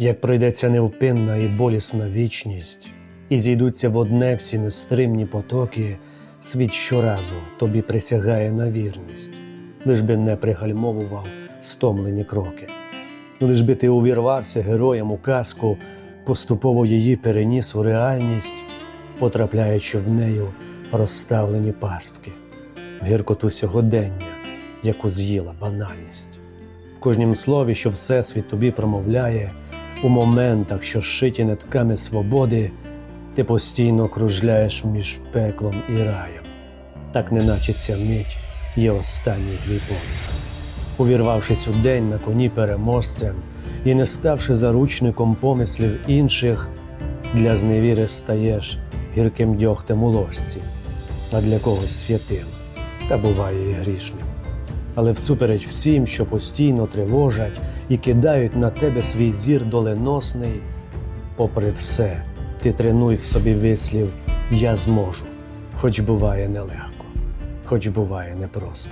Як пройдеться невпинна і болісна вічність, і зійдуться в одне всі нестримні потоки, світ щоразу тобі присягає на вірність, лиш би не пригальмовував стомлені кроки, лиш би ти увірвався героям у казку, поступово її переніс у реальність, потрапляючи в нею розставлені пастки, в гіркоту сьогодення, яку з'їла банальність. В кожнім слові, що Всесвіт тобі промовляє, у моментах, що шиті нитками свободи, ти постійно кружляєш між пеклом і раєм. Так неначе ця мить є останній твій подих. Увірвавшись у день на коні переможцем і не ставши заручником помислів інших, для зневіри стаєш гірким дьогтем у ложці, а для когось святим, та буває і грішним. Але всупереч всім, що постійно тривожать і кидають на тебе свій зір доленосний, попри все, ти тренуй в собі вислів Я зможу, хоч буває нелегко, хоч буває непросто.